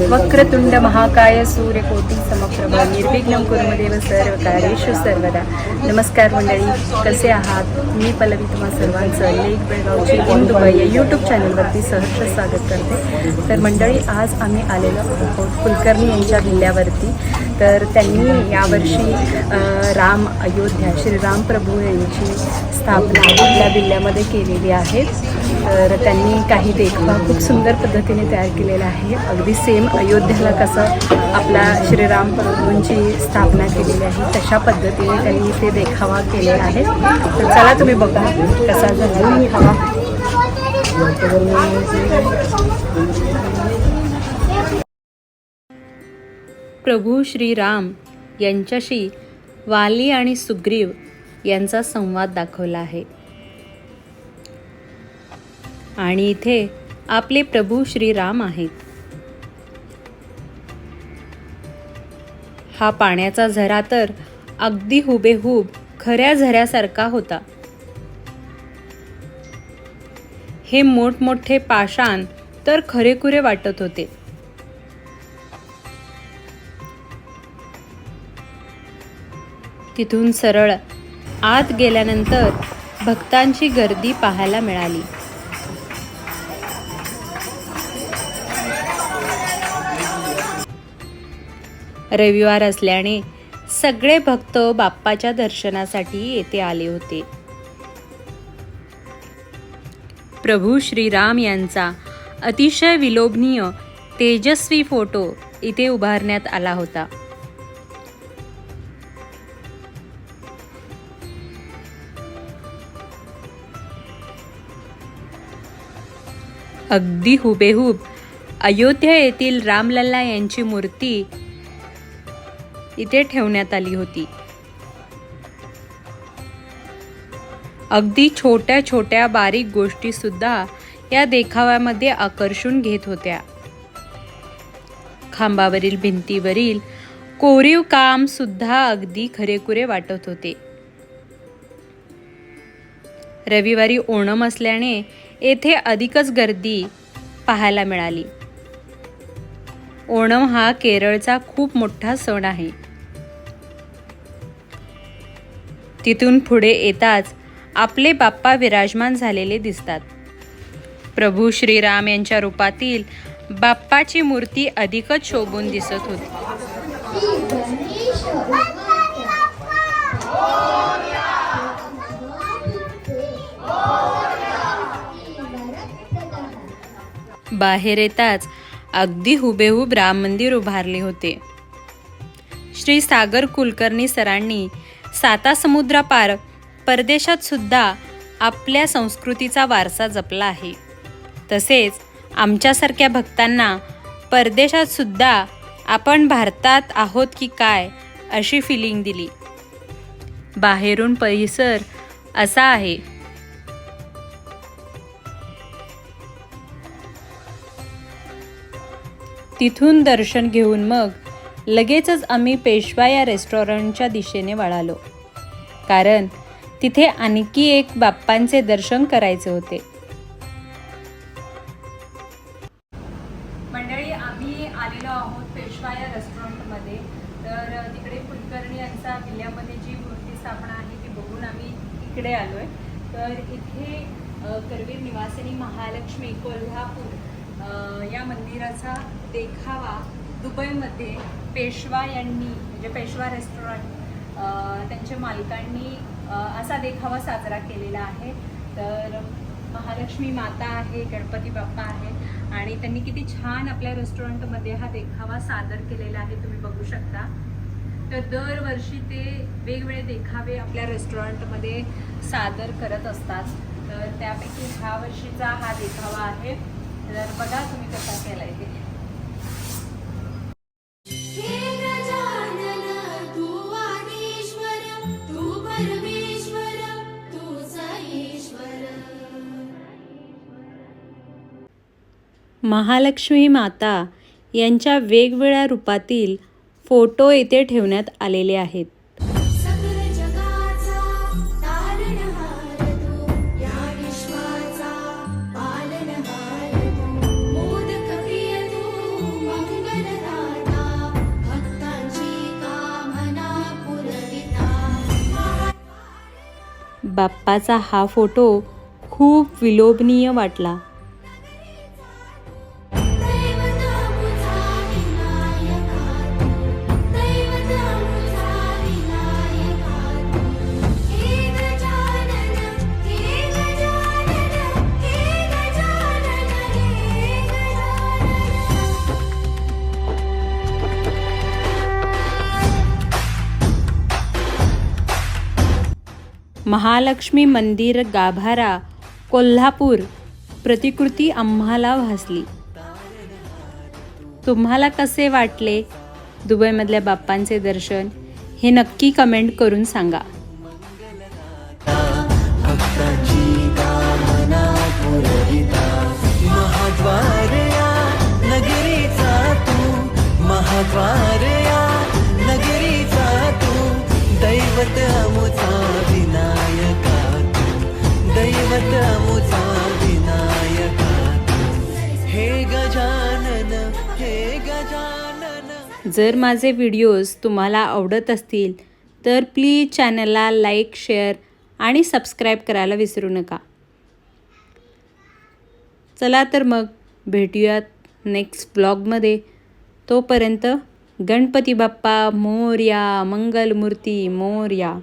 वक्रतुंड महाकाय सूर्यकोटी समप्रभ निर्विघ्नं कुरुमदेव सर्व कार्येषु सर्वदा. नमस्कार मंडळी कसे आहात? मी पल्लवी तुम्हा सर्वांचं लेक बेळगावची इंदुबाई या यूट्यूब चॅनलवरती सहर्ष स्वागत करते. तर मंडळी आज आम्ही आलेलो आहोत कुलकर्णी यांच्या किल्ल्यावरती. तर त्यांनी यावर्षी राम अयोध्या श्रीराम प्रभू यांची स्थापना आपल्या किल्ल्यामध्ये केलेली आहे. तर त्यांनी काही देखभा खूप सुंदर पद्धतीने तयार केलेला आहे. अगदी सेम अयोध्येला कसं आपला श्रीराम प्रभूंची स्थापना केलेली आहे तशा पद्धतीने त्यांनी ते देखावा केलेला आहे तर चला तुम्ही बघा कसा झाला देखावा प्रभू श्रीराम यांच्याशी वाली आणि सुग्रीव यांचा संवाद दाखवला आहे. आणि इथे आपले प्रभू श्रीराम आहेत. हा पाण्याचा झरा तर अगदी हुबेहूब खऱ्या झऱ्यासारखा होता. हे मोठमोठे पाषाण तर खरेखुरे वाटत होते. तिथून सरळ आत गेल्यानंतर भक्तांची गर्दी पाहायला मिळाली. रविवार असल्याने सगळे भक्त बाप्पाच्या दर्शनासाठी येथे आले होते. प्रभू श्रीराम यांचा अतिशय विलोभनीय तेजस्वी फोटो इथे उभारण्यात आला होता. अगदी हुबेहूब अयोध्या येथील रामलल्ला यांची मूर्ती इथे ठेवण्यात आली होती. अगदी छोट्या छोट्या बारीक गोष्टी सुद्धा या देखाव्यामध्ये आकर्षून घेत होत्या. खांबावरील भिंतीवरील कोरीव काम सुद्धा अगदी खरेखुरे वाटत होते. रविवारी ओणम असल्याने येथे अधिकच गर्दी पाहायला मिळाली. ओणम हा केरळचा खूप मोठा सण आहे. तिथून पुढे येताच आपले बाप्पा विराजमान झालेले दिसतात. प्रभू श्रीराम यांच्या रूपातील बाप्पाची मूर्ती अधिकच शोभून दिसत होती. बाहेर येताच अगदी हुबेहूब राम मंदिर उभारले होते. श्री सागर कुलकर्णी सरांनी साता समुद्रापार परदेशात सुद्धा आपल्या संस्कृतीचा वारसा जपला आहे. तसेच आमच्यासारख्या भक्तांना परदेशात सुद्धा आपण भारतात आहोत की काय अशी फिलिंग दिली. बाहेरून परिसर असा आहे. तिथून दर्शन घेऊन मग लगेचच आम्ही पेशवा या रेस्टॉरंटच्या दिशेने वळालो. कारण तिथे आणखी एक बाप्पांचे दर्शन करायचे होते. मंडळी आम्ही आलेलो आहोत पेशवा या रेस्टॉरंटमध्ये. तर तिकडे कुलकर्णी यांचा किल्ल्यामध्ये जी मूर्ती स्थापना आहे ती बघून आम्ही इकडे आलोय. तर इथे करवीर निवासिनी महालक्ष्मी कोल्हापूर या मंदिराचा देखावा दुबईमध्ये पेशवा यांनी म्हणजे पेशवा रेस्टॉरंट त्यांच्या मालकांनी असा देखावा साजरा केलेला आहे. तर महालक्ष्मी माता आहे गणपती बाप्पा आहे आणि त्यांनी किती छान आपल्या रेस्टॉरंटमध्ये हा देखावा सादर केलेला आहे तुम्ही बघू शकता. तर दरवर्षी ते वेगवेगळे देखावे आपल्या रेस्टॉरंटमध्ये सादर करत असतात. तर त्यापैकी ह्या वर्षीचा हा देखावा आहे. तर बघा तुम्ही कसा केला ते. महालक्ष्मी माता यांच्या वेगवेगळ्या रूपातील फोटो येथे ठेवण्यात आलेले आहेत. बाप्पाचा हा फोटो खूप विलोभनीय वाटला. महालक्ष्मी मंदिर गाभारा कोल्हापूर प्रतिकृती आम्हाला भासली. तुम्हाला कसे वाटले दुबईमधल्या बाप्पांचे दर्शन हे नक्की कमेंट करून सांगा. जर माझे व्हिडिओज तुम्हाला आवडत असतील तर प्लीज चॅनलला लाईक शेअर आणि सबस्क्राईब करायला विसरू नका. चला तर मग भेटूयात नेक्स्ट ब्लॉगमध्ये. तोपर्यंत गणपती बाप्पा मोर्या मंगलमूर्ती मोर्या.